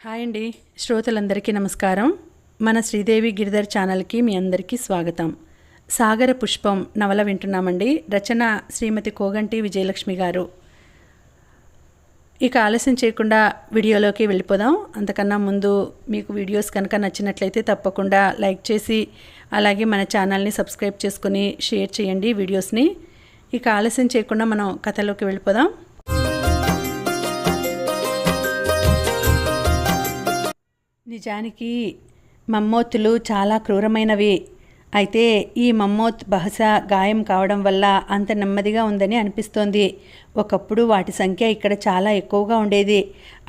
Hi అండి. శ్రోతలందరికీ నమస్కారం. మన శ్రీదేవి గిరిధర్ ఛానల్కి మీ అందరికీ స్వాగతం. సాగర పుష్పం నవల వింటున్నామండి. రచన శ్రీమతి కోగంటి విజయలక్ష్మి గారు. ఇక ఆలస్యం చేయకుండా వీడియోలోకి వెళ్ళిపోదాం. అంతకన్నా ముందు మీకు వీడియోస్ కనుక నచ్చినట్లయితే తప్పకుండా లైక్ చేసి అలాగే మన ఛానల్ని సబ్స్క్రైబ్ చేసుకుని షేర్ చేయండి వీడియోస్ని. ఇక ఆలస్యం చేయకుండా మనం కథలోకి వెళ్ళిపోదాం. నిజానికి మమ్మోత్తులు చాలా క్రూరమైనవి. అయితే ఈ మమ్మోత్ బహుశా గాయం కావడం వల్ల అంత నెమ్మదిగా ఉందని అనిపిస్తోంది. ఒకప్పుడు వాటి సంఖ్య ఇక్కడ చాలా ఎక్కువగా ఉండేది.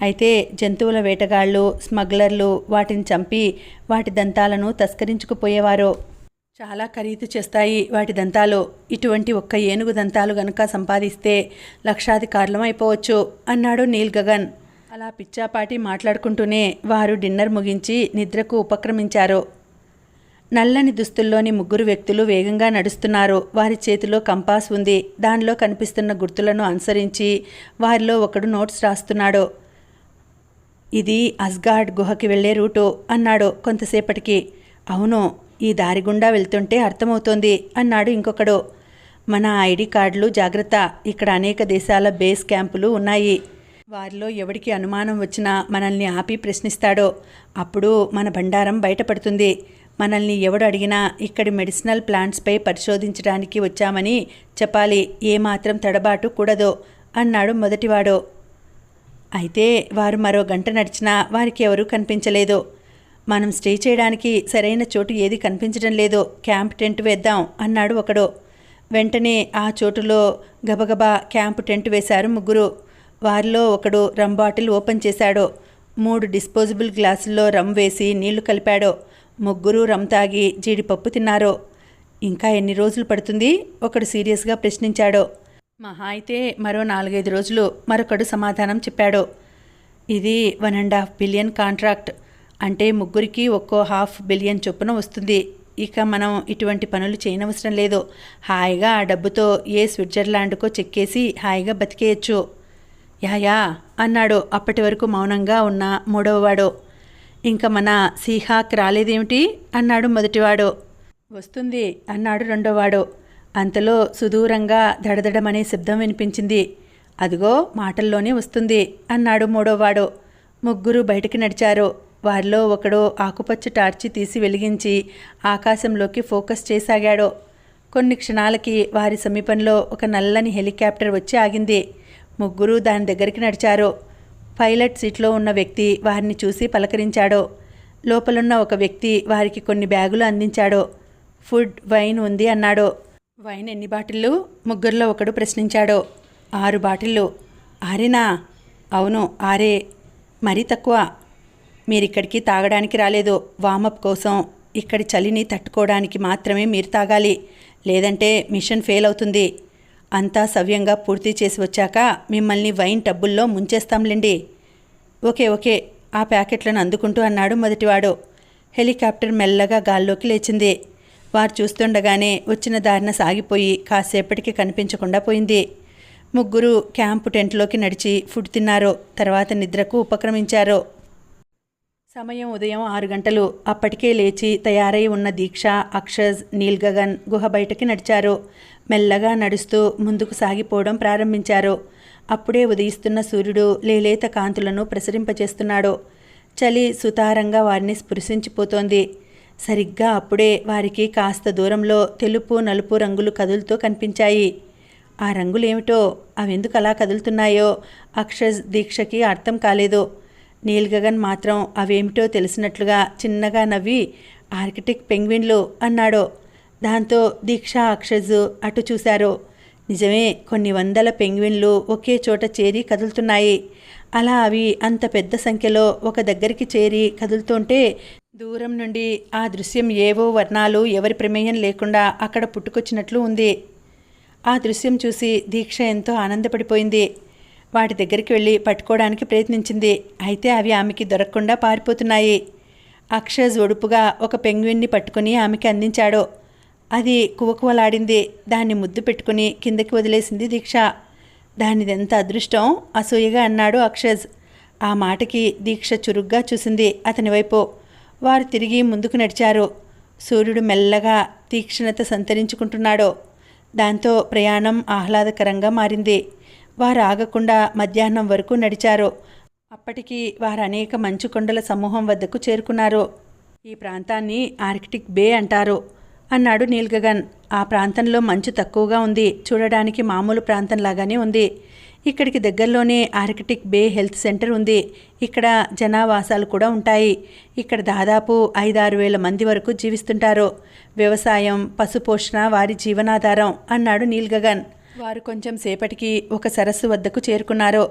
అయితే జంతువుల వేటగాళ్ళు స్మగ్లర్లు వాటిని చంపి వాటి దంతాలను తస్కరించుకుపోయేవారు. చాలా ఖరీదు చేస్తాయి వాటి దంతాలు. ఇటువంటి ఒక్క ఏనుగు దంతాలు గనుక సంపాదిస్తే లక్షాధికారులం అయిపోవచ్చు అన్నాడు నీల్ గగన్. అలా పిచ్చాపాటి మాట్లాడుకుంటూనే వారు డిన్నర్ ముగించి నిద్రకు ఉపక్రమించారు. నల్లని దుస్తుల్లోని ముగ్గురు వ్యక్తులు వేగంగా నడుస్తున్నారు. వారి చేతిలో కంపాస్ ఉంది. దానిలో కనిపిస్తున్న గుర్తులను అనుసరించి వారిలో ఒకడు నోట్స్ రాస్తున్నాడు. ఇది అస్గాడ్ గుహకి వెళ్ళే రూటు అన్నాడు కొంతసేపటికి. అవును ఈ దారి గుండా వెళ్తుంటే అర్థమవుతోంది అన్నాడు ఇంకొకడు. మన ఐడి కార్డులు జాగ్రత్త. ఇక్కడ అనేక దేశాల బేస్ క్యాంపులు ఉన్నాయి. వారిలో ఎవడికి అనుమానం వచ్చినా మనల్ని ఆపి ప్రశ్నిస్తాడో అప్పుడు మన బండారం బయటపడుతుంది. మనల్ని ఎవడు అడిగినా ఇక్కడి మెడిసినల్ ప్లాంట్స్పై పరిశోధించడానికి వచ్చామని చెప్పాలి. ఏమాత్రం తడబాటు కూడదు అన్నాడు మొదటివాడు. అయితే వారు మరో గంట నడిచినా వారికి ఎవరూ కనిపించలేదు. మనం స్టే చేయడానికి సరైన చోటు ఏది కనిపించడం లేదు. క్యాంప్ టెంట్ వేద్దాం అన్నాడు ఒకడు. వెంటనే ఆ చోటులో గబగబా క్యాంప్ టెంట్ వేశారు ముగ్గురు. వారిలో ఒకడు రమ్ బాటిల్ ఓపెన్ చేశాడో. మూడు డిస్పోజబుల్ గ్లాసుల్లో రమ్ వేసి నీళ్ళు కలిపాడో. ముగ్గురు రమ్ తాగి జీడిపప్పు తిన్నారు. ఇంకా ఎన్ని రోజులు పడుతుంది? ఒకడు సీరియస్గా ప్రశ్నించాడో. మహా అయితే మరో నాలుగైదు రోజులు మరొకడు సమాధానం చెప్పాడు. ఇది one and half billion contract అంటే ముగ్గురికి ఒక్కో హాఫ్ బిలియన్ చొప్పున వస్తుంది. ఇక మనం ఇటువంటి పనులు చేయనవసరం లేదు. హాయిగా ఆ డబ్బుతో ఏ స్విట్జర్లాండ్కో చెక్కేసి హాయిగా బతికేయచ్చు. యాయా అన్నాడు. అప్పటి వరకు మౌనంగా ఉన్న మూడవవాడు. ఇంకా మన సీహాక్ రాలేదేమిటి? అన్నాడు మొదటివాడు. వస్తుంది అన్నాడు రెండోవాడు అంతలో సుదూరంగా దడదడమనే శబ్దం వినిపించింది. అదిగో మాటల్లోనే వస్తుంది అన్నాడు మూడోవాడు ముగ్గురు బయటికి నడిచారు. వారిలో ఒకడు ఆకుపచ్చ టార్చి తీసి వెలిగించి ఆకాశంలోకి ఫోకస్ చేసాగాడు. కొన్ని క్షణాలకి వారి సమీపంలో ఒక నల్లని హెలికాప్టర్ వచ్చి ఆగింది. ముగ్గురు దాని దగ్గరికి నడిచారు. పైలట్ సీట్లో ఉన్న వ్యక్తి వారిని చూసి పలకరించాడు. లోపలున్న ఒక వ్యక్తి వారికి కొన్ని బ్యాగులు అందించాడు. ఫుడ్ వైన్ ఉంది అన్నాడు. వైన్ ఎన్ని బాటిళ్ళు? ముగ్గురిలో ఒకడు ప్రశ్నించాడు. ఆరు బాటిళ్ళు. ఆరేనా? అవును ఆరే. మరీ తక్కువ. మీరిక్కడికి తాగడానికి రాలేదు. వామప్ కోసం. ఇక్కడి చలిని తట్టుకోవడానికి మాత్రమే మీరు తాగాలి. లేదంటే మిషన్ ఫెయిల్ అవుతుంది. అంతా సవ్యంగా పూర్తి చేసి వచ్చాక మిమ్మల్ని వైన్ టబ్బుల్లో ముంచేస్తాంలేండి. ఓకే ఓకే ఆ ప్యాకెట్లను అందుకుంటూ అన్నాడు మొదటివాడు. హెలికాప్టర్ మెల్లగా గాల్లోకి లేచింది. వారు చూస్తుండగానే వచ్చిన దారిన సాగిపోయి కాసేపటికి కనిపించకుండా పోయింది. ముగ్గురు క్యాంపు టెంట్లోకి నడిచి ఫుడ్ తిన్నారు. తర్వాత నిద్రకు ఉపక్రమించారు. సమయం ఉదయం ఆరు గంటలు. అప్పటికే లేచి తయారై ఉన్న దీక్ష అక్షజ్ నీల్ గగన్ గుహ బయటకి నడిచారు. మెల్లగా నడుస్తూ ముందుకు సాగిపోవడం ప్రారంభించారు. అప్పుడే ఉదయిస్తున్న సూర్యుడు లేలేత కాంతులను ప్రసరింపచేస్తున్నాడు చలి సుతారంగా వారిని స్పృశించిపోతోంది. సరిగ్గా అప్పుడే వారికి కాస్త దూరంలో తెలుపు నలుపు రంగులు కదులుతూ కనిపించాయి. ఆ రంగులేమిటో అవెందుకు అలా కదులుతున్నాయో అక్షజ్ దీక్షకి అర్థం కాలేదు. నీల్ గగన్ మాత్రం అవేమిటో తెలిసినట్లుగా చిన్నగా నవ్వి ఆర్కిటిక్ పెంగ్విన్లు అన్నాడు. దాంతో దీక్ష అక్షజ్ అటు చూశారు. నిజమే కొన్ని వందల పెంగ్విన్లు ఒకే చోట చేరి కదులుతున్నాయి. అలా అవి అంత పెద్ద సంఖ్యలో ఒక దగ్గరికి చేరి కదులుతుంటే దూరం నుండి ఆ దృశ్యం ఏవో వర్ణాలు ఎవరి ప్రమేయం లేకుండా అక్కడ పుట్టుకొచ్చినట్లు ఉంది. ఆ దృశ్యం చూసి దీక్ష ఎంతో ఆనందపడిపోయింది. వాటి దగ్గరికి వెళ్ళి పట్టుకోవడానికి ప్రయత్నించింది. అయితే అవి ఆమెకి దొరకకుండా పారిపోతున్నాయి. అక్షజ్ ఒడుపుగా ఒక పెంగ్విన్ని పట్టుకుని ఆమెకి అందించాడు. అది కువకువలాడింది. దాన్ని ముద్దు పెట్టుకుని కిందకి వదిలేసింది దీక్ష. దానిదెంత అదృష్టం? అసూయగా అన్నాడు అక్షజ్. ఆ మాటకి దీక్ష చురుగ్గా చూసింది అతని వైపు. వారు తిరిగి ముందుకు నడిచారు. సూర్యుడు మెల్లగా తీక్షణత సంతరించుకుంటున్నాడు. దాంతో ప్రయాణం ఆహ్లాదకరంగా మారింది. వారు ఆగకుండా మధ్యాహ్నం వరకు నడిచారు. అప్పటికి వారు అనేక మంచు కొండల సమూహం వద్దకు చేరుకున్నారు. ఈ ప్రాంతాన్ని ఆర్కిటిక్ బే అంటారు. అన్నాడు నీల్గగన్ ఆ ప్రాంతంలో మంచు తక్కువగా ఉంది. చూడడానికి మామూలు ప్రాంతంలాగానే ఉంది. ఇక్కడికి దగ్గరలోనే ఆర్కిటిక్ బే హెల్త్ సెంటర్ ఉంది. ఇక్కడ జనావాసాలు కూడా ఉంటాయి. ఇక్కడ దాదాపు ఐదారు వేల మంది వరకు జీవిస్తుంటారు. వ్యవసాయం పశుపోషణ వారి జీవనాధారం అన్నాడు నీల్గగన్ వారు కొంచెం సేపటికి ఒక సరస్సు వద్దకు చేరుకున్నారు.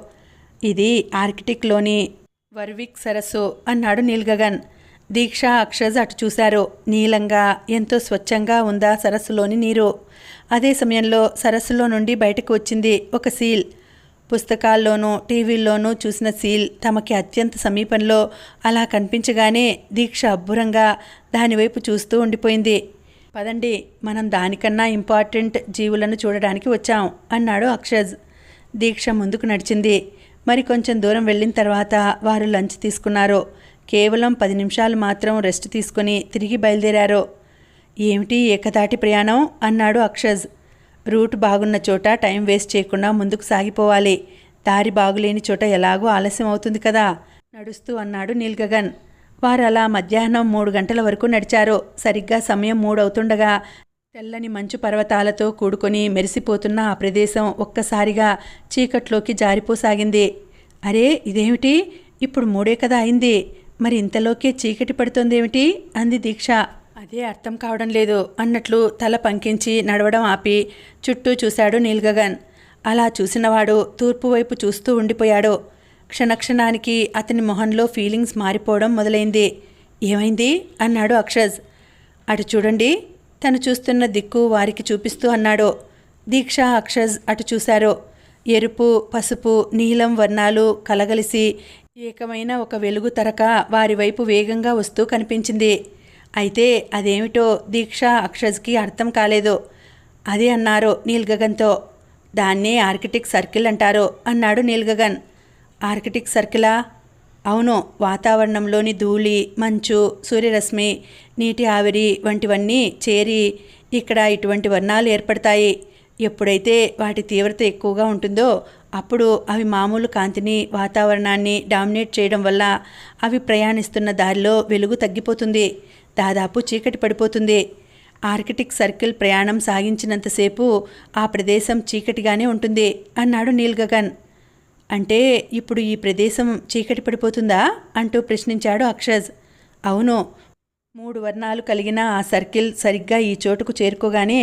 ఇది ఆర్కిటిక్లోని వర్విక్ సరస్సు అన్నాడు నీల్గగన్ దీక్ష అక్షజ్ అటు చూశారు. నీలంగా ఎంతో స్వచ్ఛంగా ఉందా సరస్సులోని నీరు? అదే సమయంలో సరస్సులో నుండి బయటకు వచ్చింది ఒక సీల్. పుస్తకాల్లోనూ టీవీల్లోనూ చూసిన సీల్ తమకి అత్యంత సమీపంలో అలా కనిపించగానే దీక్ష అబ్బురంగా దానివైపు చూస్తూ ఉండిపోయింది. పదండి మనం దానికన్నా ఇంపార్టెంట్ జీవులను చూడడానికి వచ్చాం అన్నాడు అక్షజ్. దీక్ష ముందుకు నడిచింది. మరి కొంచెం దూరం వెళ్ళిన తర్వాత వారు లంచ్ తీసుకున్నారు. కేవలం పది నిమిషాలు మాత్రం రెస్ట్ తీసుకుని తిరిగి బయలుదేరారు. ఏమిటి ఏకదాటి ప్రయాణం? అన్నాడు అక్షజ్. రూట్ బాగున్న చోట టైం వేస్ట్ చేయకుండా ముందుకు సాగిపోవాలి. దారి బాగులేని చోట ఎలాగో ఆలస్యం అవుతుంది కదా? నడుస్తూ అన్నాడు నీల్గగన్. వారు అలా మధ్యాహ్నం మూడు గంటల వరకు నడిచారు. సరిగ్గా సమయం మూడవుతుండగా తెల్లని మంచు పర్వతాలతో కూడుకొని మెరిసిపోతున్న ఆ ప్రదేశం ఒక్కసారిగా చీకట్లోకి జారిపోసాగింది. అరే ఇదేమిటి? ఇప్పుడు మూడే కదా అయింది. మరి ఇంతలోకే చీకటి పడుతోందేమిటి? అంది దీక్ష. అదే అర్థం కావడం లేదు అన్నట్లు తల పంకించి నడవడం ఆపి చుట్టూ చూశాడు నీల్గగన్. అలా చూసినవాడు తూర్పు వైపు చూస్తూ ఉండిపోయాడు. క్షణక్షణానికి అతని మొహంలో ఫీలింగ్స్ మారిపోవడం మొదలైంది. ఏమైంది? అన్నాడు అక్షజ్. అటు చూడండి తను చూస్తున్న దిక్కు వారికి చూపిస్తూ అన్నాడు. దీక్ష అక్షజ్ అటు చూశారు. ఎరుపు పసుపు నీలం వర్ణాలు కలగలిసి ఏకమైన ఒక వెలుగు తరక వారి వైపు వేగంగా వస్తూ కనిపించింది. అయితే అదేమిటో దీక్ష అక్షజ్కి అర్థం కాలేదు. అదే అన్నారు నీల్గగన్తో. దాన్నే ఆర్కిటిక్ సర్కిల్ అంటారు అన్నాడు నీల్గగన్. ఆర్కిటిక్ సర్కిలా? అవును వాతావరణంలోని ధూళి మంచు సూర్యరశ్మి నీటి ఆవిరి వంటివన్నీ చేరి ఇక్కడ ఇటువంటి వర్ణాలు ఏర్పడతాయి. ఎప్పుడైతే వాటి తీవ్రత ఎక్కువగా ఉంటుందో అప్పుడు అవి మామూలు కాంతిని వాతావరణాన్ని డామినేట్ చేయడం వల్ల అవి ప్రయాణిస్తున్న దారిలో వెలుగు తగ్గిపోతుంది. దాదాపు చీకటి పడిపోతుంది. ఆర్కిటిక్ సర్కిల్ ప్రయాణం సాగించినంతసేపు ఆ ప్రదేశం చీకటిగానే ఉంటుంది అన్నాడు నీల్ గగన్. అంటే ఇప్పుడు ఈ ప్రదేశం చీకటి పడిపోతుందా అంటూ ప్రశ్నించాడు అక్షజ్. అవును మూడు వర్ణాలు కలిగిన ఆ సర్కిల్ సరిగ్గా ఈ చోటుకు చేరుకోగానే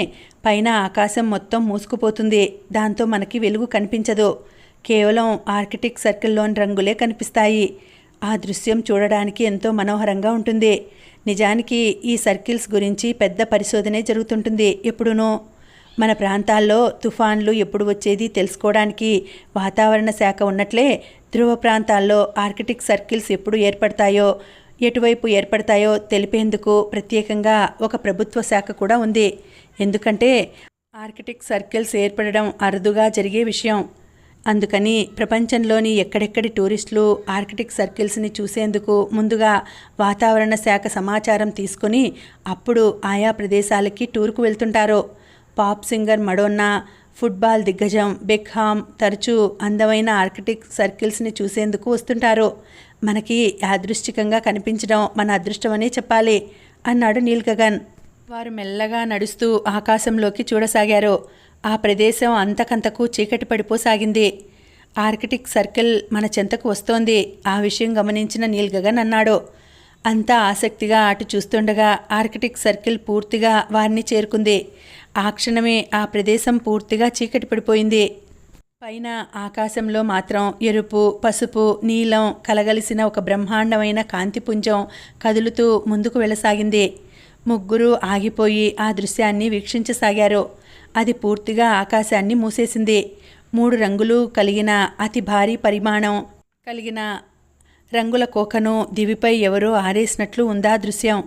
పైన ఆకాశం మొత్తం మూసుకుపోతుంది. దాంతో మనకి వెలుగు కనిపించదు. కేవలం ఆర్కిటిక్ సర్కిల్లోని రంగులే కనిపిస్తాయి. ఆ దృశ్యం చూడడానికి ఎంతో మనోహరంగా ఉంటుంది. నిజానికి ఈ సర్కిల్స్ గురించి పెద్ద పరిశోధనే జరుగుతుంటుంది. ఎప్పుడునో మన ప్రాంతాల్లో తుఫాన్లు ఎప్పుడు వచ్చేది తెలుసుకోవడానికి వాతావరణ శాఖ ఉన్నట్లే ధ్రువ ప్రాంతాల్లో ఆర్కిటిక్ సర్కిల్స్ ఎప్పుడు ఏర్పడతాయో ఎటువైపు ఏర్పడతాయో తెలిపేందుకు ప్రత్యేకంగా ఒక ప్రభుత్వ శాఖ కూడా ఉంది. ఎందుకంటే ఆర్కిటిక్ సర్కిల్స్ ఏర్పడడం అరుదుగా జరిగే విషయం. అందుకని ప్రపంచంలోని ఎక్కడెక్కడి టూరిస్టులు ఆర్కిటిక్ సర్కిల్స్ని చూసేందుకు ముందుగా వాతావరణ శాఖ సమాచారం తీసుకొని అప్పుడు ఆయా ప్రదేశాలకి టూర్కు వెళ్తుంటారు. పాప్ సింగర్ మడోన్నా ఫుట్బాల్ దిగ్గజం బెక్హామ్ తరచూ అందమైన ఆర్కిటిక్ సర్కిల్స్ని చూసేందుకు వస్తుంటారు. మనకి యాదృష్టికంగా కనిపించడం మన అదృష్టమనే చెప్పాలి అన్నాడు నీల్ గగన్. వారు మెల్లగా నడుస్తూ ఆకాశంలోకి చూడసాగారు. ఆ ప్రదేశం అంతకంతకు చీకటి పడిపోసాగింది. ఆర్కిటిక్ సర్కిల్ మన చెంతకు వస్తోంది. ఆ విషయం గమనించిన నీల్ గగన్ అన్నాడు. అంతా ఆసక్తిగా అటు చూస్తుండగా ఆర్కిటిక్ సర్కిల్ పూర్తిగా వారిని చేరుకుంది. ఆ క్షణమే ఆ ప్రదేశం పూర్తిగా చీకటి పడిపోయింది. పైన ఆకాశంలో మాత్రం ఎరుపు పసుపు నీలం కలగలిసిన ఒక బ్రహ్మాండమైన కాంతిపుంజం కదులుతూ ముందుకు వెళ్ళసాగింది. ముగ్గురు ఆగిపోయి ఆ దృశ్యాన్ని వీక్షించసాగారు. అది పూర్తిగా ఆకాశాన్ని మూసేసింది. మూడు రంగులు కలిగిన అతి భారీ పరిమాణం కలిగిన రంగుల కోకను దివిపై ఎవరో ఆరేసినట్లు ఉందా దృశ్యం.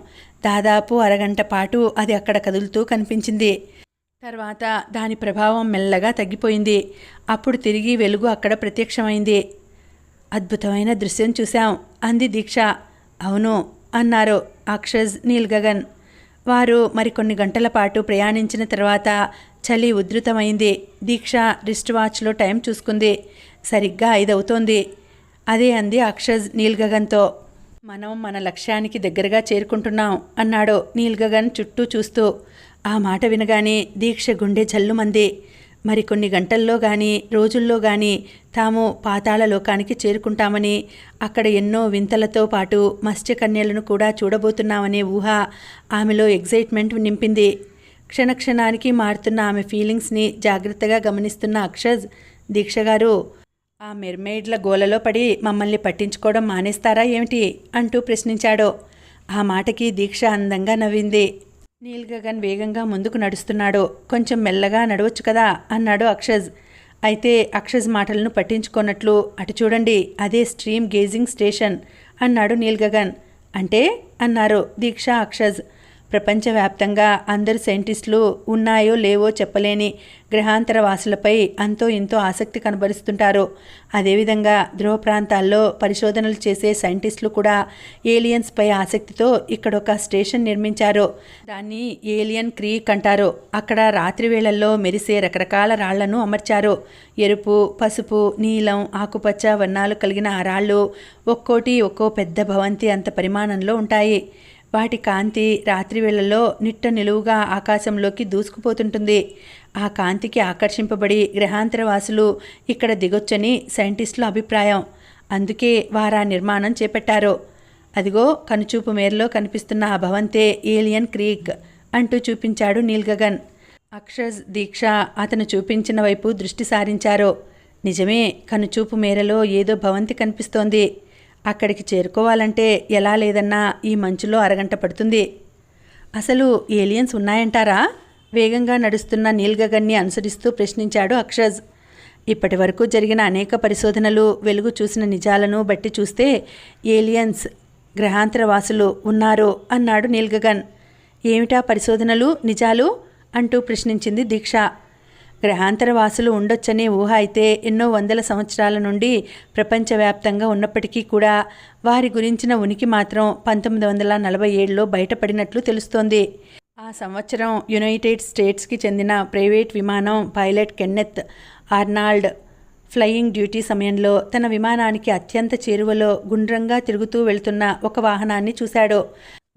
దాదాపు అరగంట పాటు అది అక్కడ కదులుతూ కనిపించింది. తర్వాత దాని ప్రభావం మెల్లగా తగ్గిపోయింది. అప్పుడు తిరిగి వెలుగు అక్కడ ప్రత్యక్షమైంది. అద్భుతమైన దృశ్యం చూశాం. అంది దీక్ష. అవును అన్నారు అక్షజ్ నీల్ గగన్. వారు మరికొన్ని గంటల పాటు ప్రయాణించిన తర్వాత చలి ఉధృతమైంది. దీక్ష రిస్ట్ వాచ్లో టైం చూసుకుంది. సరిగ్గా ఐదవుతోంది. అదే అంది అక్షజ్ నీల్ గగన్తో. మనం మన లక్ష్యానికి దగ్గరగా చేరుకుంటున్నాం అన్నాడు నీల్ గగన్ చుట్టూ చూస్తూ. ఆ మాట వినగానే దీక్ష గుండె జల్లుమంది మరికొన్ని గంటల్లో గాని రోజుల్లో గాని తాము పాతాళ లోకానికి చేరుకుంటామని అక్కడ ఎన్నో వింతలతో పాటు మత్స్యకన్యలను కూడా చూడబోతున్నామనే ఊహ ఆమెలో ఎగ్జైట్మెంట్ నింపింది. క్షణక్షణానికి మారుతున్న ఆమె ఫీలింగ్స్ని జాగ్రత్తగా గమనిస్తున్న అక్షజ్ దీక్ష గారు ఆ మెర్మెయిడ్ల గోలలో పడి మమ్మల్ని పట్టించుకోవడం మానేస్తారా ఏమిటి? అంటూ ప్రశ్నించాడు. ఆ మాటకి దీక్ష అందంగా నవ్వింది. నీల్ గగన్ వేగంగా ముందుకు నడుస్తున్నాడు. కొంచెం మెల్లగా నడవచ్చు కదా అన్నాడు అక్షజ్. అయితే అక్షజ్ మాటలను పట్టించుకున్నట్లు అటు చూడండి అదే స్ట్రీమ్ గేజింగ్ స్టేషన్ అన్నాడు నీల్ గగన్. అంటే? అన్నారు దీక్ష అక్షజ్. ప్రపంచవ్యాప్తంగా అందరు సైంటిస్టులు ఉన్నాయో లేవో చెప్పలేని గ్రహాంతర వాసులపై అంతో ఇంతో ఆసక్తి కనబరుస్తుంటారు. అదేవిధంగా ధ్రువ ప్రాంతాల్లో పరిశోధనలు చేసే సైంటిస్టులు కూడా ఏలియన్స్పై ఆసక్తితో ఇక్కడ ఒక స్టేషన్ నిర్మించారు. దాన్ని ఏలియన్ క్రీక్ అంటారు. అక్కడ రాత్రి వేళల్లో మెరిసే రకరకాల రాళ్ళను అమర్చారు. ఎరుపు పసుపు నీలం ఆకుపచ్చ వర్ణాలు కలిగిన ఆ రాళ్ళు ఒక్కోటి ఒక్కో పెద్ద భవంతి అంత పరిమాణంలో ఉంటాయి. వాటి కాంతి రాత్రి వేళల్లో నిట్ట నిలువుగా ఆకాశంలోకి దూసుకుపోతుంటుంది. ఆ కాంతికి ఆకర్షింపబడి గ్రహాంతరవాసులు ఇక్కడ దిగొచ్చని సైంటిస్టుల అభిప్రాయం. అందుకే వారా నిర్మాణం చేపట్టారు. అదిగో కనుచూపు మేరలో కనిపిస్తున్న ఆ భవంతే ఏలియన్ క్రీక్ అంటూ చూపించాడు నీల్ గగన్. అక్షజ్ దీక్ష అతను చూపించిన వైపు దృష్టి సారించారు. నిజమే కనుచూపు మేరలో ఏదో భవంతి కనిపిస్తోంది. అక్కడికి చేరుకోవాలంటే ఎలా లేదన్నా ఈ మంచులో అరగంట పడుతుంది. అసలు ఏలియన్స్ ఉన్నాయంటారా? వేగంగా నడుస్తున్న నీల్గగన్ని అనుసరిస్తూ ప్రశ్నించాడు అక్షజ్. ఇప్పటి వరకు జరిగిన అనేక పరిశోధనలు వెలుగు చూసిన నిజాలను బట్టి చూస్తే ఏలియన్స్ గ్రహాంతర వాసులు ఉన్నారు అన్నాడు నీల్గగన్ ఏమిటా పరిశోధనలు? నిజాలు? అంటూ ప్రశ్నించింది దీక్ష. గ్రహాంతర వాసులు ఉండొచ్చనే ఊహ అయితే ఎన్నో వందల సంవత్సరాల నుండి ప్రపంచవ్యాప్తంగా ఉన్నప్పటికీ కూడా వారి గురించిన ఉనికి మాత్రం పంతొమ్మిది వందల నలభై ఏడులో బయటపడినట్లు తెలుస్తోంది. ఆ సంవత్సరం యునైటెడ్ స్టేట్స్కి చెందిన ప్రైవేట్ విమానం pilot Kenneth Arnold flying duty సమయంలో తన విమానానికి అత్యంత చేరువలో గుండ్రంగా తిరుగుతూ వెళ్తున్న ఒక వాహనాన్ని చూశాడు.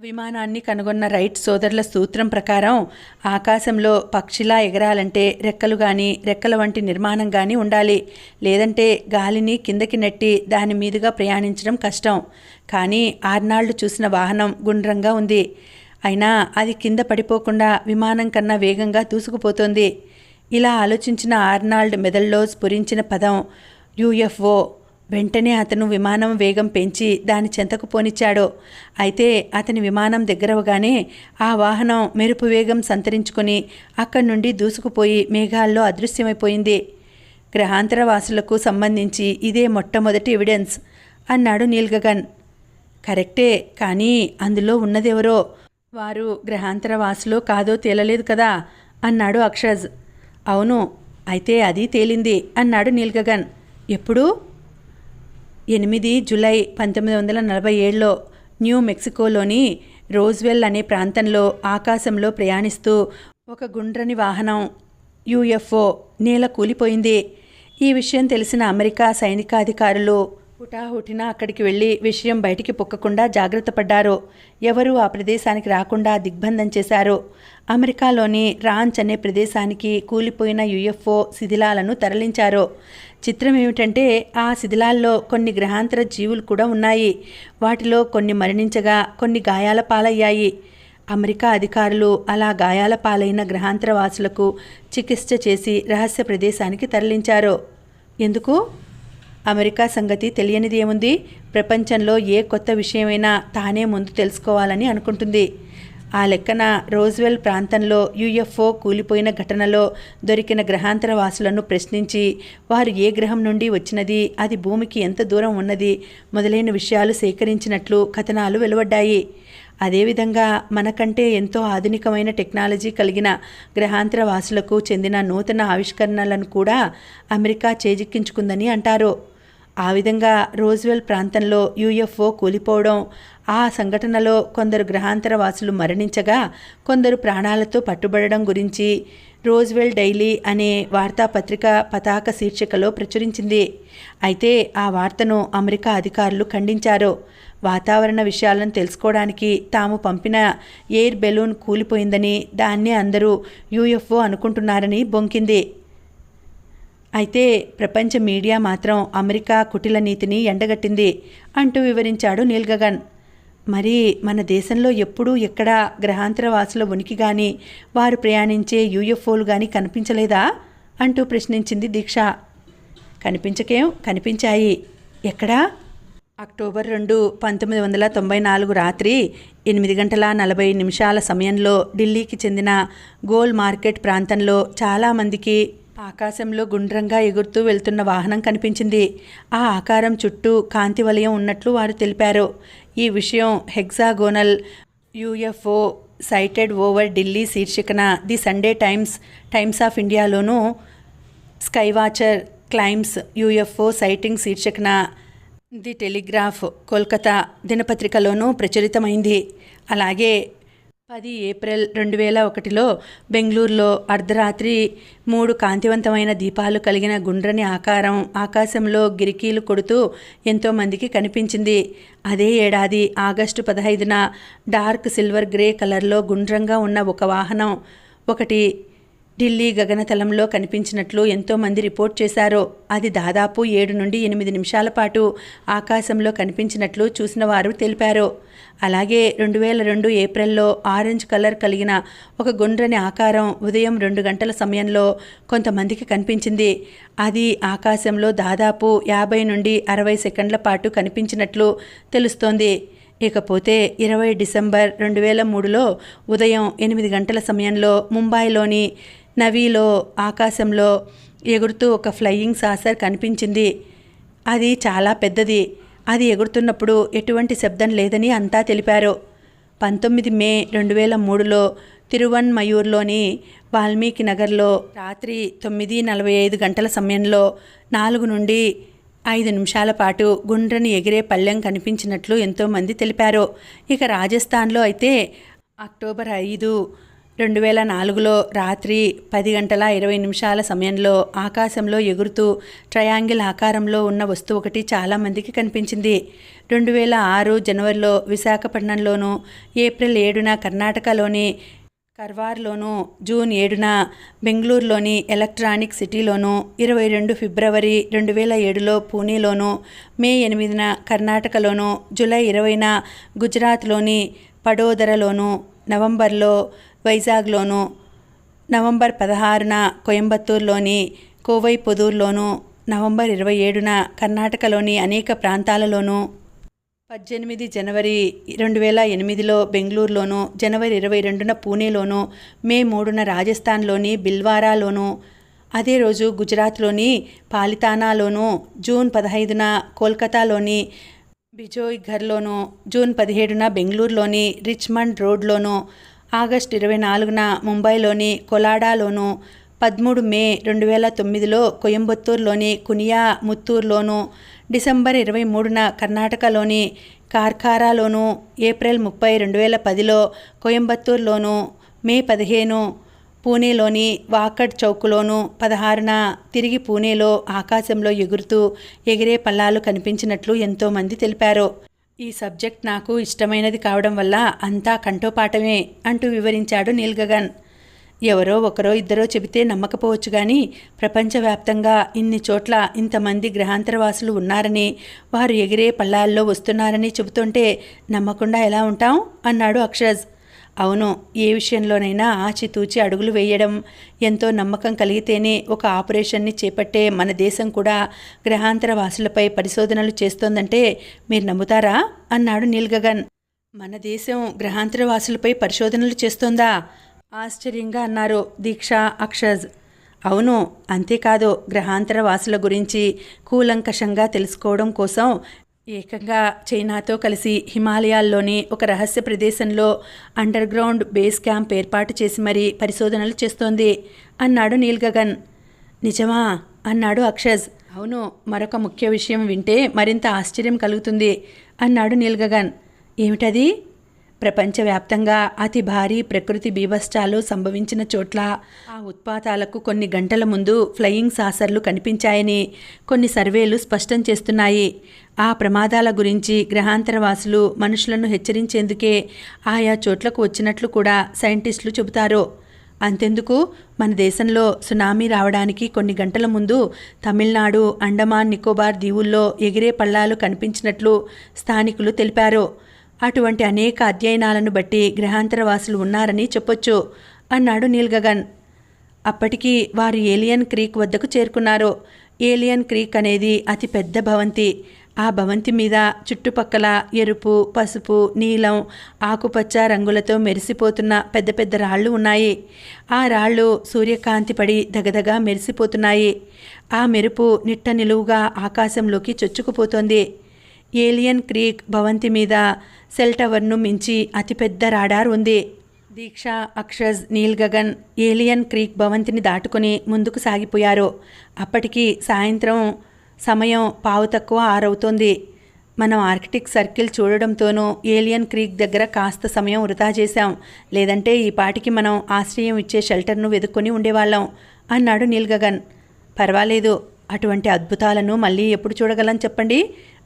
విమానాన్ని కనుగొన్న రైట్ సోదరుల సూత్రం ప్రకారం ఆకాశంలో పక్షిలా ఎగరాలంటే రెక్కలు గాని రెక్కల వంటి నిర్మాణం గాని ఉండాలి. లేదంటే గాలిని కిందకి నెట్టి దాని మీదుగా ప్రయాణించడం కష్టం. కానీ ఆర్నాల్డ్ చూసిన వాహనం గుండ్రంగా ఉంది. అయినా అది కింద పడిపోకుండా విమానం కన్నా వేగంగా దూసుకుపోతోంది. ఇలా ఆలోచించిన ఆర్నాల్డ్ మెదల్లో స్ఫురించిన పదం యుఎఫ్ఓ వెంటనే అతను విమానం వేగం పెంచి దాని చెంతకు పోనిచ్చాడు. అయితే అతని విమానం దగ్గరవగానే ఆ వాహనం మెరుపు వేగం సంతరించుకొని అక్కడి నుండి దూసుకుపోయి మేఘాల్లో అదృశ్యమైపోయింది. గ్రహాంతర వాసులకు సంబంధించి ఇదే మొట్టమొదటి ఎవిడెన్స్ అన్నాడు నీల్గగన్ కరెక్టే కానీ అందులో ఉన్నదెవరో? వారు గ్రహాంతరవాసులు కాదో తేలలేదు కదా? అన్నాడు అక్షజ్. అవును అయితే అది తేలింది అన్నాడు నీల్గగన్ ఎప్పుడు? ఎనిమిది జులై పంతొమ్మిది వందల నలభై ఏడులో న్యూ మెక్సికోలోని రోజ్వెల్ అనే ప్రాంతంలో ఆకాశంలో ప్రయాణిస్తూ ఒక గుండ్రని వాహనం యుఎఫ్ఓ నేల కూలిపోయింది. ఈ విషయం తెలిసిన అమెరికా సైనికాధికారులు హుటాహుటిన అక్కడికి వెళ్ళి విషయం బయటికి పొక్కకుండా జాగ్రత్త పడ్డారు ఎవరూ ఆ ప్రదేశానికి రాకుండా దిగ్బంధం చేశారు అమెరికాలోని రాంచ్ అనే ప్రదేశానికి కూలిపోయిన యుఎఫ్ఓ శిథిలాలను తరలించారు చిత్రం ఏమిటంటే ఆ శిథిలాల్లో కొన్ని గ్రహాంతర జీవులు కూడా ఉన్నాయి. వాటిలో కొన్ని మరణించగా కొన్ని గాయాల పాలయ్యాయి. అమెరికా అధికారులు అలా గాయాల పాలైన గ్రహాంతర వాసులకు చికిత్స చేసి రహస్య ప్రదేశానికి తరలించారు. ఎందుకు? అమెరికా సంగతి తెలియనిది ఏముంది? ప్రపంచంలో ఏ కొత్త విషయమైనా తానే ముందు తెలుసుకోవాలని అనుకుంటుంది. ఆ లెక్కన రోజ్వెల్ ప్రాంతంలో యుఎఫ్ఓ కూలిపోయిన ఘటనలో దొరికిన గ్రహాంతర వాసులను ప్రశ్నించి వారు ఏ గ్రహం నుండి వచ్చినది? అది భూమికి ఎంత దూరం ఉన్నది? మొదలైన విషయాలు సేకరించినట్లు కథనాలు వెలువడ్డాయి. అదేవిధంగా మనకంటే ఎంతో ఆధునికమైన టెక్నాలజీ కలిగిన గ్రహాంతర వాసులకు చెందిన నూతన ఆవిష్కరణలను కూడా అమెరికా చేజిక్కించుకుందని అంటారు. ఆ విధంగా రోజ్వెల్ ప్రాంతంలో యూఎఫ్ఓ కూలిపోవడం ఆ సంఘటనలో కొందరు గ్రహాంతర వాసులు మరణించగా కొందరు ప్రాణాలతో పట్టుబడడం గురించి రోజ్వెల్ డైలీ అనే వార్తాపత్రిక పతాక శీర్షికలో ప్రచురించింది. అయితే ఆ వార్తను అమెరికా అధికారులు ఖండించారు. వాతావరణ విషయాలను తెలుసుకోవడానికి తాము పంపిన ఎయిర్ బెలూన్ కూలిపోయిందని దాన్నే అందరూ యూఎఫ్ఓ అనుకుంటున్నారని బొంకింది. అయితే ప్రపంచ మీడియా మాత్రం అమెరికా కుటిల నీతిని ఎండగట్టింది అంటూ వివరించాడు నీల్ గగన్. మరి మన దేశంలో ఎప్పుడూ ఎక్కడా గ్రహాంతర వాసుల ఉనికి కానీ వారు ప్రయాణించే యూఎఫ్ఓలు కానీ కనిపించలేదా? అంటూ ప్రశ్నించింది దీక్ష. కనిపించకేం? కనిపించాయి. ఎక్కడా? అక్టోబర్ రెండు పంతొమ్మిది వందల తొంభై నాలుగు రాత్రి ఎనిమిది గంటల నలభై నిమిషాల సమయంలో ఢిల్లీకి చెందిన గోల్ మార్కెట్ ప్రాంతంలో చాలామందికి ఆకాశంలో గుండ్రంగా ఎగురుతూ వెళ్తున్న వాహనం కనిపించింది. ఆ ఆకారం చుట్టూ కాంతి వలయం ఉన్నట్లు వారు తెలిపారు. ఈ విషయం hexagonal UFO sighted over Delhi శీర్షికన the Sunday Times Times of ఇండియాలోనూ skywatcher claims UFO sighting శీర్షికన ది టెలిగ్రాఫ్ కోల్కతా దినపత్రికలోనూ ప్రచురితమైంది. అలాగే పది ఏప్రిల్ రెండు వేల ఒకటిలో బెంగళూరులో అర్ధరాత్రి మూడు కాంతివంతమైన దీపాలు కలిగిన గుండ్రని ఆకారం ఆకాశంలో గిరికీలు కొడుతూ ఎంతోమందికి కనిపించింది. అదే ఏడాది ఆగస్టు పదహైదున డార్క్ సిల్వర్ గ్రే కలర్లో గుండ్రంగా ఉన్న ఒక వాహనం ఒకటి ఢిల్లీ గగనతలంలో కనిపించినట్లు ఎంతోమంది రిపోర్ట్ చేశారు. అది దాదాపు ఏడు నుండి ఎనిమిది నిమిషాల పాటు ఆకాశంలో కనిపించినట్లు చూసిన వారు తెలిపారు. అలాగే రెండు వేల రెండు ఏప్రిల్లో ఆరెంజ్ కలర్ కలిగిన ఒక గుండ్రని ఆకారం ఉదయం రెండు గంటల సమయంలో కొంతమందికి కనిపించింది. అది ఆకాశంలో దాదాపు యాభై నుండి అరవై సెకండ్ల పాటు కనిపించినట్లు తెలుస్తోంది. ఇకపోతే ఇరవై డిసెంబర్ రెండు వేల మూడులో ఉదయం ఎనిమిది గంటల సమయంలో ముంబైలోని నవీలో ఆకాశంలో ఎగురుతూ ఒక ఫ్లయింగ్ సాసర్ కనిపించింది. అది చాలా పెద్దది. అది ఎగురుతున్నప్పుడు ఎటువంటి శబ్దం లేదని అంతా తెలిపారు. పంతొమ్మిది మే రెండు వేల మూడులో తిరువన్మయూర్లోని వాల్మీకి నగర్లో రాత్రి తొమ్మిది నలభై ఐదు గంటల సమయంలో నాలుగు నుండి ఐదు నిమిషాల పాటు గుండ్రని ఎగిరే పళ్ళెం కనిపించినట్లు ఎంతోమంది తెలిపారు. ఇక రాజస్థాన్లో అయితే అక్టోబర్ ఐదు రెండు వేల నాలుగులో రాత్రి పది గంటల ఇరవై నిమిషాల సమయంలో ఆకాశంలో ఎగురుతూ ట్రయాంగిల్ ఆకారంలో ఉన్న వస్తువు ఒకటి చాలామందికి కనిపించింది. రెండు వేల ఆరు జనవరిలో విశాఖపట్నంలోను ఏప్రిల్ ఏడున కర్ణాటకలోని కర్వార్లోను జూన్ ఏడున బెంగళూరులోని ఎలక్ట్రానిక్ సిటీలోను ఇరవై రెండు ఫిబ్రవరి రెండు వేల ఏడులో పూణేలోను మే ఎనిమిదిన కర్ణాటకలోను జూలై ఇరవైన గుజరాత్లోని పడోదరలోను నవంబర్లో వైజాగ్లోను నవంబర్ పదహారున కోయంబత్తూరులోని కోవై పొదూరులోను నవంబర్ ఇరవై ఏడున కర్ణాటకలోని అనేక ప్రాంతాలలోనూ పద్దెనిమిది జనవరి రెండు వేల ఎనిమిదిలో బెంగళూరులోను జనవరి ఇరవై రెండున పూణేలోను మే మూడున రాజస్థాన్లోని బిల్వారాలోను అదే రోజు గుజరాత్లోని పాలితానాలోను జూన్ పదహైదున కోల్కతాలోని బిజోయ్ఘర్లోను జూన్ పదిహేడున బెంగళూరులోని రిచ్మండ్ రోడ్లోను ఆగస్టు ఇరవై నాలుగున ముంబైలోని కొలాడాలోను పదమూడు మే రెండు వేల తొమ్మిదిలో కోయంబత్తూరులోని కునియా ముత్తూరులోను డిసెంబర్ ఇరవై మూడున కర్ణాటకలోని కార్ఖారాలోను ఏప్రిల్ ముప్పై రెండు వేల పదిలో కోయంబత్తూరులోను మే పదిహేను పూణేలోని వాకడ్ చౌక్లోను పదహారున తిరిగి పూణేలో ఆకాశంలో ఎగురుతూ ఎగిరే పల్లాలు కనిపించినట్లు ఎంతోమంది తెలిపారు. ఈ సబ్జెక్ట్ నాకు ఇష్టమైనది కావడం వల్ల అంతా కంఠోపాఠమే అంటూ వివరించాడు నీల్ గగన్. ఎవరో ఒకరో ఇద్దరో చెబితే నమ్మకపోవచ్చు కానీ ప్రపంచవ్యాప్తంగా ఇన్ని చోట్ల ఇంతమంది గ్రహాంతరవాసులు ఉన్నారని వారు ఎగిరే పల్లాల్లో వస్తున్నారని చెబుతుంటే నమ్మకుండా ఎలా ఉంటాం? అన్నాడు అక్షజ్. అవును ఏ విషయంలోనైనా ఆచితూచి అడుగులు వేయడం ఎంతో నమ్మకం కలిగితేనే ఒక ఆపరేషన్ని చేపట్టే మన దేశం కూడా గ్రహాంతర వాసులపై పరిశోధనలు చేస్తోందంటే మీరు నమ్ముతారా? అన్నాడు నీల్ గగన్. మన దేశం గ్రహాంతర వాసులపై పరిశోధనలు చేస్తోందా? ఆశ్చర్యంగా అన్నారు దీక్ష అక్షజ్. అవును అంతేకాదు గ్రహాంతర వాసుల గురించి కూలంకషంగా తెలుసుకోవడం కోసం ఏకంగా చైనాతో కలిసి హిమాలయాల్లోని ఒక రహస్య ప్రదేశంలో అండర్ గ్రౌండ్ బేస్ క్యాంప్ ఏర్పాటు చేసి మరీ పరిశోధనలు చేస్తోంది అన్నాడు నీల్ గగన్. నిజమా? అన్నాడు అక్షజ్. అవును మరొక ముఖ్య విషయం వింటే మరింత ఆశ్చర్యం కలుగుతుంది అన్నాడు నీల్గగన్ ఏమిటది? ప్రపంచవ్యాప్తంగా అతి భారీ ప్రకృతి బీభత్సాలు సంభవించిన చోట్ల ఆ ఉత్పాతాలకు కొన్ని గంటల ముందు ఫ్లయింగ్ సాసర్లు కనిపించాయని కొన్ని సర్వేలు స్పష్టం చేస్తున్నాయి. ఆ ప్రమాదాల గురించి గ్రహాంతరవాసులు మనుషులను హెచ్చరించేందుకే ఆయా చోట్లకు వచ్చినట్లు కూడా సైంటిస్టులు చెబుతారు. అంతెందుకు? మన దేశంలో సునామీ రావడానికి కొన్ని గంటల ముందు తమిళనాడు అండమాన్ నికోబార్ దీవుల్లో ఎగిరే పల్లాలు కనిపించినట్లు స్థానికులు తెలిపారు. అటువంటి అనేక అధ్యయనాలను బట్టి గ్రహాంతరవాసులు ఉన్నారని చెప్పొచ్చు అన్నాడు నీల్ గగన్. అప్పటికి వారు ఏలియన్ క్రీక్ వద్దకు చేరుకున్నారు. ఏలియన్ క్రీక్ అనేది అతి పెద్ద భవంతి. ఆ భవంతి మీద చుట్టుపక్కల ఎరుపు పసుపు నీలం ఆకుపచ్చ రంగులతో మెరిసిపోతున్న పెద్ద పెద్ద రాళ్ళు ఉన్నాయి. ఆ రాళ్ళు సూర్యకాంతి పడి దగదగా మెరిసిపోతున్నాయి. ఆ మెరుపు నిట్ట నిలువుగా ఆకాశంలోకి చొచ్చుకుపోతోంది. ఏలియన్ క్రీక్ భవంతి మీద సెల్ టవర్ను మించి అతిపెద్ద రాడార్ ఉంది. దీక్ష అక్షజ్ నీల్ గగన్ ఏలియన్ క్రీక్ భవంతిని దాటుకుని ముందుకు సాగిపోయారు. అప్పటికి సాయంత్రం సమయం పావు తక్కువ ఆరవుతోంది. మనం ఆర్కిటిక్ సర్కిల్ చూడడంతోనూ ఏలియన్ క్రీక్ దగ్గర కాస్త సమయం వృధా చేశాం. లేదంటే ఈ పాటికి మనం ఆశ్రయం ఇచ్చే షెల్టర్ను వెతుక్కొని ఉండేవాళ్ళం అన్నాడు నీల్ గగన్. పర్వాలేదు అటువంటి అద్భుతాలను మళ్ళీ ఎప్పుడు చూడగలం చెప్పండి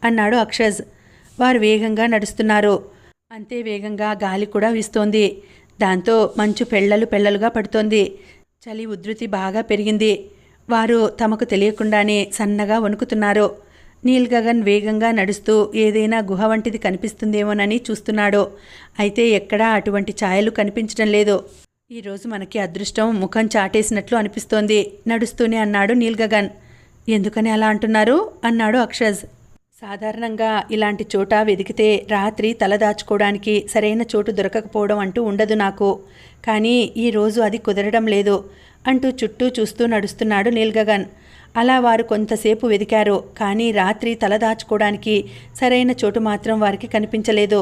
అన్నాడు అక్షజ్. వారు వేగంగా నడుస్తున్నారు. అంతే వేగంగా గాలి కూడా వీస్తోంది. దాంతో మంచు పెళ్ళలు పెళ్ళలుగా పడుతోంది. చలి ఉధృతి బాగా పెరిగింది. వారు తమకు తెలియకుండానే సన్నగా వణుకుతున్నారు. నీల్ గగన్ వేగంగా నడుస్తూ ఏదైనా గుహ వంటిది కనిపిస్తుందేమోనని చూస్తున్నాడో. అయితే ఎక్కడా అటువంటి ఛాయలు కనిపించడం లేదు. ఈరోజు మనకి అదృష్టం ముఖం చాటేసినట్లు అనిపిస్తోంది. నడుస్తూనే అన్నాడు నీల్ గగన్. ఎందుకని అలా అంటున్నారు? అన్నాడు అక్షజ్. సాధారణంగా ఇలాంటి చోట వెతికితే రాత్రి తలదాచుకోవడానికి సరైన చోటు దొరకకపోవడం అంటూ ఉండదు నాకు. కానీ ఈరోజు అది కుదరడం లేదు. అంటూ చుట్టూ చూస్తూ నడుస్తున్నాడు నీల్గగన్ అలా వారు కొంతసేపు వెదికారు. కానీ రాత్రి తలదాచుకోవడానికి సరైన చోటు మాత్రం వారికి కనిపించలేదు.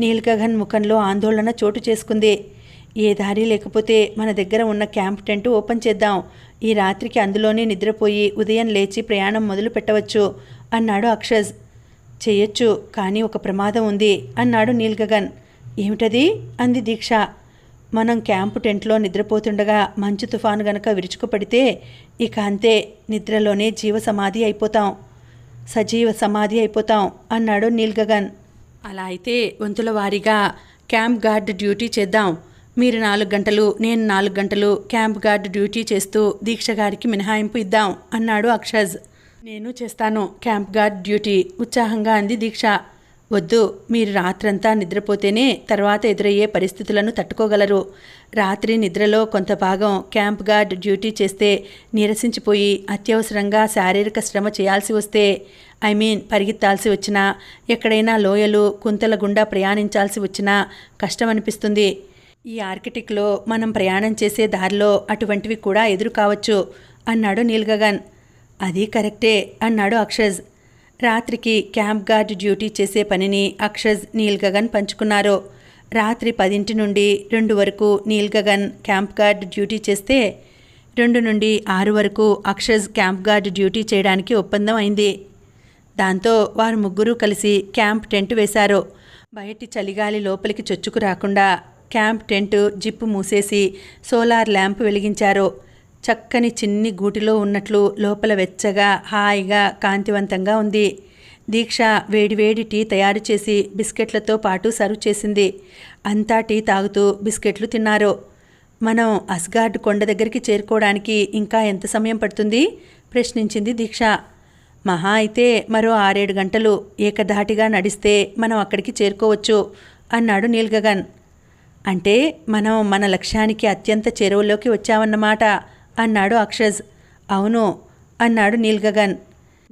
నీల్గగన్ ముఖంలో ఆందోళన చోటు చేసుకుంది. ఏ దారి లేకపోతే మన దగ్గర ఉన్న క్యాంప్ టెంట్ ఓపెన్ చేద్దాం. ఈ రాత్రికి అందులోనే నిద్రపోయి ఉదయం లేచి ప్రయాణం మొదలు పెట్టవచ్చు అన్నాడు అక్షజ్. చేయొచ్చు కానీ ఒక ప్రమాదం ఉంది అన్నాడు నీల్గగన్ ఏమిటది? అంది దీక్ష. మనం క్యాంపు టెంట్లో నిద్రపోతుండగా మంచు తుఫాను గనక విరుచుకుపడితే ఇక అంతే నిద్రలోనే జీవ సమాధి అయిపోతాం. సజీవ సమాధి అయిపోతాం అన్నాడు నీల్గగన్ అలా అయితే వంతుల వారీగా క్యాంప్ గార్డ్ డ్యూటీ చేద్దాం. మీరు నాలుగు గంటలు నేను నాలుగు గంటలు క్యాంప్ గార్డ్ డ్యూటీ చేస్తూ దీక్ష గారికి మినహాయింపు ఇద్దాం అన్నాడు అక్షజ్. నేను చేస్తాను క్యాంప్ గార్డ్ డ్యూటీ ఉత్సాహంగా అంది దీక్ష. వద్దు మీరు రాత్రంతా నిద్రపోతేనే తర్వాత ఎదురయ్యే పరిస్థితులను తట్టుకోగలరు. రాత్రి నిద్రలో కొంత భాగం క్యాంప్ గార్డ్ డ్యూటీ చేస్తే నీరసించిపోయి అత్యవసరంగా శారీరక శ్రమ చేయాల్సి వస్తే ఐ మీన్ పరిగెత్తాల్సి వచ్చినా ఎక్కడైనా లోయలు కుంతల గుండా ప్రయాణించాల్సి వచ్చినా కష్టం అనిపిస్తుంది ఈ ఆర్కిటిక్లో మనం ప్రయాణం చేసే దారిలో అటువంటివి కూడా ఎదురు కావచ్చు అన్నాడు నీల్గగన్. అది కరెక్టే అన్నాడు అక్షజ్. రాత్రికి క్యాంప్ గార్డ్ డ్యూటీ చేసే పనిని అక్షజ్ నీల్ గగన్ పంచుకున్నారు. రాత్రి పదింటి నుండి రెండు వరకు Neel Gagan camp guard duty చేస్తే రెండు నుండి ఆరు వరకు అక్షజ్ క్యాంప్ గార్డ్ డ్యూటీ చేయడానికి ఒప్పందం అయింది. దాంతో వారు ముగ్గురు కలిసి క్యాంప్ టెంట్ వేశారు. బయటి చలిగాలి లోపలికి చొచ్చుకు రాకుండా క్యాంప్ టెంట్ జిప్పు మూసేసి సోలార్ ల్యాంప్ వెలిగించారు. చక్కని చిన్ని గూటిలో ఉన్నట్లు లోపల వెచ్చగా హాయిగా కాంతివంతంగా ఉంది. దీక్ష వేడివేడి టీ తయారు చేసి బిస్కెట్లతో పాటు సర్వ్ చేసింది. అంతా టీ తాగుతూ బిస్కెట్లు తిన్నారు. మనం అస్గార్డ్ కొండ దగ్గరికి చేరుకోవడానికి ఇంకా ఎంత సమయం పడుతుంది? ప్రశ్నించింది దీక్ష. మహా అయితే మరో ఆరేడు గంటలు. ఏకధాటిగా నడిస్తే మనం అక్కడికి చేరుకోవచ్చు అన్నాడు నీల్గగన్. అంటే మనం మన లక్ష్యానికి అత్యంత చెరువులోకి వచ్చామన్నమాట. అన్నాడు అక్షజ్. అవును అన్నాడు నీల్గగన్.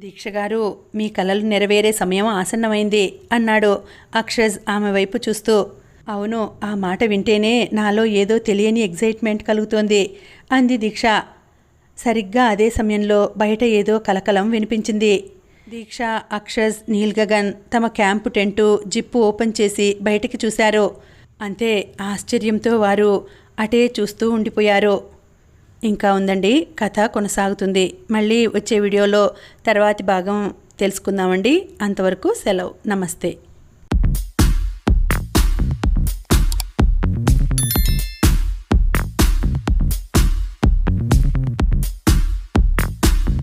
దీక్షగారు మీ కలలు నెరవేరే సమయం ఆసన్నమైంది అన్నాడు అక్షజ్ ఆమె వైపు చూస్తూ. అవును ఆ మాట వింటేనే నాలో ఏదో తెలియని ఎగ్జైట్మెంట్ కలుగుతోంది అంది దీక్ష. సరిగ్గా అదే సమయంలో బయట ఏదో కలకలం వినిపించింది. దీక్ష అక్షజ్ నీల్గగన్ తమ క్యాంపు టెంటు జిప్పు ఓపెన్ చేసి బయటికి చూశారు. అంతే ఆశ్చర్యంతో వారు అటే చూస్తూ ఉండిపోయారు. ఇంకా ఉందండి. కథ కొనసాగుతుంది. మళ్ళీ వచ్చే వీడియోలో తర్వాతి భాగం తెలుసుకుందామండి. అంతవరకు సెలవు. నమస్తే.